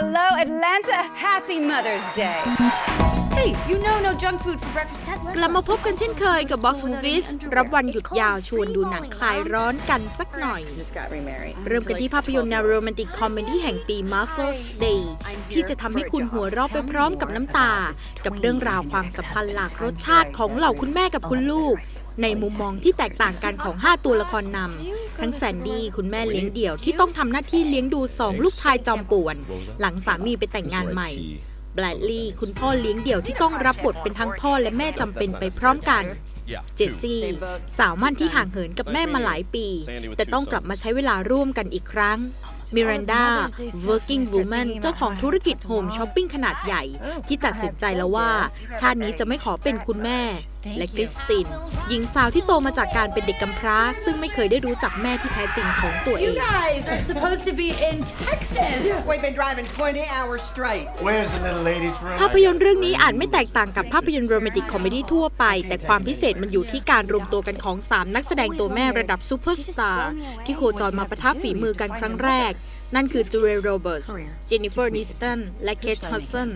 hello, Atlanta. Happy Mother's Day. Hey, you know no junk food for breakfast. Had กลับมาพบกันเช่นเคยกับ Box Movies รับวันหยุดยาวชวนดูหนังคลายร้อนกันสักหน่อย Just got remarried. เริ่มกันที่ภาพยนตร์แนวโรแมนติกคอมเมดี้แห่งปี Mother's Day ที่จะทำให้คุณหัวเราะไปพร้อมกับน้ำตา กับเรื่องราวความสัมพันธ์หลากรสชาติของเหล่าคุณแม่กับคุณลูก ในมุมมองที่แตกต่างกันของ 5 ตัวละครนำทั้งแซนดี้คุณแม่เลี้ยงเดี่ยวที่ต้องทำหน้าที่เลี้ยงดูสองลูกชายจอมป่วน หลังสามีไปแต่งงานใหม่ แบลดลีย์คุณพ่อเลี้ยงเดี่ยวที่ต้องรับบทเป็นทั้งพ่อและแม่จำเป็นไปพร้อมกัน เจสซี่สาวมั่นที่ห่างเหินกับแม่มาหลายปี แต่ต้องกลับมาใช้เวลาร่วมกันอีกครั้งมิรันดา working woman เจ้าของธุรกิจโฮมช้อปปิ้งขนาดใหญ่ ที่ตัดสินใจแล้วว่า ชาตินี้จะไม่ขอเป็นคุณแม่และคริสติน หญิงสาวที่โตมาจากการเป็นเด็กกำพร้า ซึ่งไม่เคยได้รู้จักแม่ที่แท้จริงของตัวเอง guys are supposed to be in Texas. We've been driving 20 hours straight. Where's the little lady's room? ภาพยนตร์เรื่องนี้อาจไม่แตกต่างกับภาพยนตร์โรแมนติกคอมเมดี้ทั่วไป แต่ความพิเศษมันอยู่ที่การรวมตัวกันของ 3 นักแสดงตัวแม่ระดับซูเปอร์สตาร์ที่โคจรมาประทับฝีมือกันครั้งแรก นั่นคือจูเลียโรเบิร์ตเจนนิเฟอร์นิสตัน และเคทฮัสซัน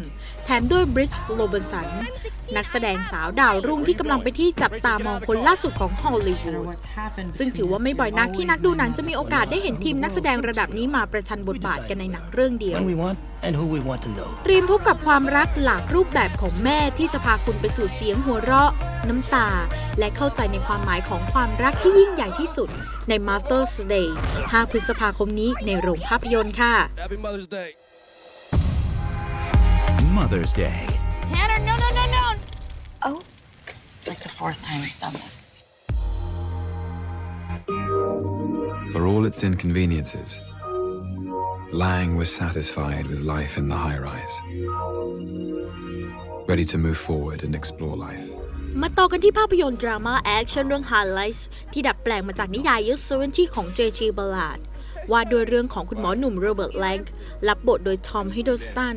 แถมด้วยบริดจ์โรเบิร์สัน นักแสดงสาวดาวรุ่งที่กำลังไปนที่จับตามองคนล่าสุดของฮอลลีวูดซึ่งถือว่าไม่บ่อยนักที่นักดูหนังจะมีโอกาสได้เห็นทีมนักแสดงระดับนี้มาประชันบทบาทกันในหนังเรื่องเดียว When we want and who we want to know. เตรียมพบกับความรักหลากรูปแบบของแม่ที่จะพาคุณไปสู่เสียงหัวเราะ น้ำตา และเข้าใจในความหมายของความรักที่ยิ่งใหญ่ที่สุดใน Mother's Day 5 พฤษภาคมนี้ในโรงภาพยนตร์ค่ะ Happy Mother's Day. Mother's Day. Tanner, no, no, no, no. Oh, It's like the fourth time he's done this. For all its inconveniences, Lang was satisfied with life in the high rise, ready to move forward and explore life. มาต่อกันที่ภาพยนตร์ดราม่าแอคชั่นเรื่อง Highlights ที่ดัดแปลงมาจากนิยายยุคเซเวนที่ของเจจีบลาดว่าด้วยเรื่องของคุณหมอหนุ่มโรเบิร์ตแลงรับบทโดยทอมฮิด d ลสตัน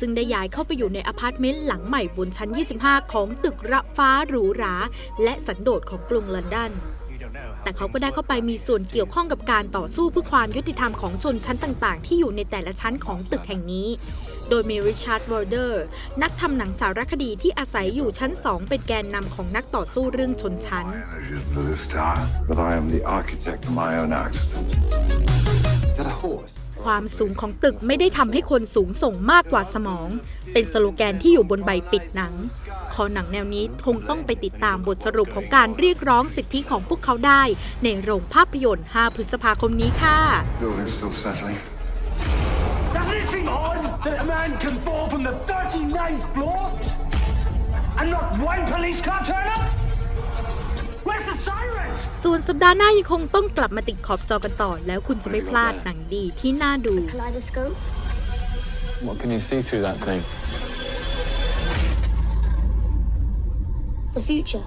ซึ่งได้ย้ายเข้าไปอยู่ในอพาร์ตเมนต์หลังใหม่บนชั้น 25 ของตึกระฟ้าหรูหรา และสันโดษของกรุงลอนดอน แต่เขาก็ได้เข้าไปมีส่วนเกี่ยวข้องกับการต่อสู้เพื่อความยุติธรรมของชนชั้นต่างๆ ที่อยู่ในแต่ละชั้นของตึกแห่งนี้ โดยมีริชาร์ดวอร์เดอร์ นักทำหนังสารคดีที่อาศัยอยู่ชั้น2เป็นแกนนำของนักต่อสู้เรื่องชนชั้น ความสูงของตึกไม่ได้ทำให้คนสูงส่งมากกว่าสมอง เป็นสโลแกนที่อยู่บนใบปิดหนัง คอหนังแนวนี้คงต้องไปติดตามบทสรุปของการเรียกร้องสิทธิของพวกเขาได้ ในโรงภาพยนตร์ 5 พฤษภาคมนี้ค่ะ Building's still settling. Doesn't it seem odd that a man can fall from the 39th floor and not one police car turn ส่วนสัปดาห์หน้ายังคงต้องกลับมาติดขอบจอกันต่อ แล้วคุณจะไม่พลาดหนังดีที่น่าดู Kaleidoscope. What can you see through that thing? The future.